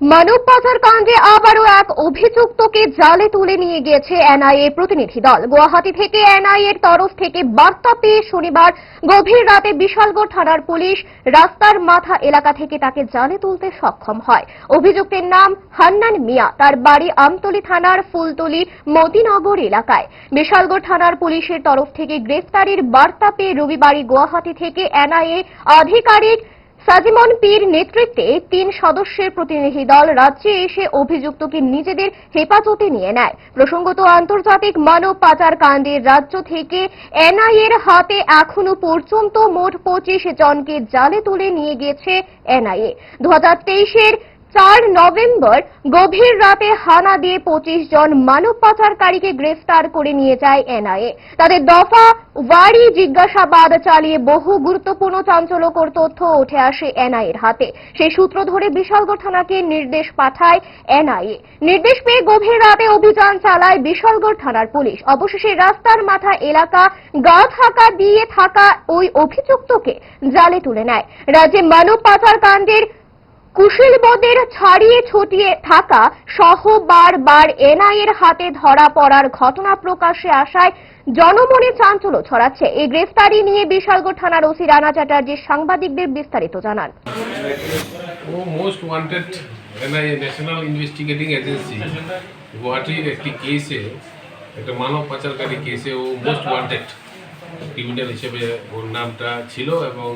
মানব পাচার কাণ্ডে আবারও এক অভিযুক্তকে জালে তুলে নিয়ে গিয়েছে এনআইএ প্রতিনিধি দল। গুয়াহাটি থেকে এনআইএ এর তরফ থেকে বার্তা পেয়ে শনিবার গভীর রাতে বিশালগড় থানার পুলিশ রাস্তার মাথা এলাকা থেকে তাকে জালে তুলতে সক্ষম হয়। অভিযুক্তের নাম হান্নান মিয়া। তার বাড়ি আমতলী থানার ফুলতলি মতিনগর এলাকায়। বিশালগড় থানার পুলিশের তরফ থেকে গ্রেফতারির বার্তা পেয়ে রবিবারই গুয়াহাটি থেকে এনআইএ আধিকারিক সাজিমন পীর নেতৃত্বে তিন সদস্যের প্রতিনিধি দল রাজ্যে এসে অভিযুক্তকে নিজেদের হেফাজতে নিয়ে নেয়। প্রসঙ্গত আন্তর্জাতিক মানব পাচার কাণ্ডে রাজ্য থেকে এনআইএর হাতে এখনও পর্যন্ত মোট পঁচিশ জনকে জালে তুলে নিয়ে গেছে এনআইএ। দু হাজার তেইশের চার নভেম্বর গভীর রাতে হানা দিয়ে পঁচিশ জন মানব পাচারকারীকে গ্রেফতার করে নিয়ে যায় এনআইএ। তাদের দফা ওয়ারি জিজ্ঞাসাবাদ চালিয়ে বহু গুরুত্বপূর্ণ চাঞ্চল্যকর তথ্য উঠে আসে এনআইএর হাতে। সেই সূত্র ধরে বিশালগড় থানাকে নির্দেশ পাঠায় এনআইএ। নির্দেশ পেয়ে গভীর রাতে অভিযান চালায় বিশালগড় থানার পুলিশ। অবশেষে রাস্তার মাথা এলাকা গা থাকা দিয়ে থাকা ওই অভিযুক্তকে জালে তুলে নেয়। রাজ্যে মানব পাচার কাণ্ডের কুশীলবদের ছাড়িয়ে ছটিয়ে থাকা সহ বারবার এনআইএর হাতে ধরা পড়ার ঘটনা প্রকাশ্যে আসায় জনমনে চাঞ্চল্য ছড়াচ্ছে। এই গ্রেফতারি নিয়ে বিশালগড় থানার ওসি রানা চ্যাটার্জি সাংবাদিকদের বিস্তারিত জানান। একটা মানব পাচারকারী কেসে ও মোস্ট ওয়ান্টেড ক্রিমিনাল হিসেবে ওর নামটা ছিল এবং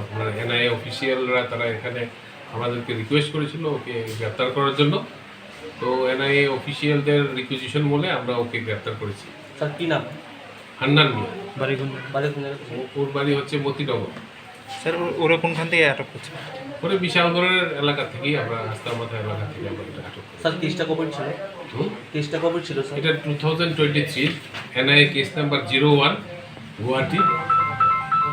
আপনার এনআইএ অফিসিয়ালরা তারা এখানে আমাদেরকে রিকোয়েস্ট করেছিল ওকে গ্রেপ্তার করার জন্য। তো এনআইএ অফিসিয়ালদের রিকুইজিশন বলে আমরা ওকে গ্রেপ্তার করেছি। স্যার কী নাম? হান্নান মিয়া। ওর বাড়ি হচ্ছে মতিনগর। স্যার ওরা কোনখান থেকে আটক করছে? ওরে বিশালগড়ের এলাকা থেকেই আমরা রাস্তার মাথা এলাকা থেকে আমরা এটা আটক করি। স্যার কেসটা কবে ছিল? কেসটা কবে ছিল স্যার? এটা two thousand twenty three NIA case number zero one Guwahati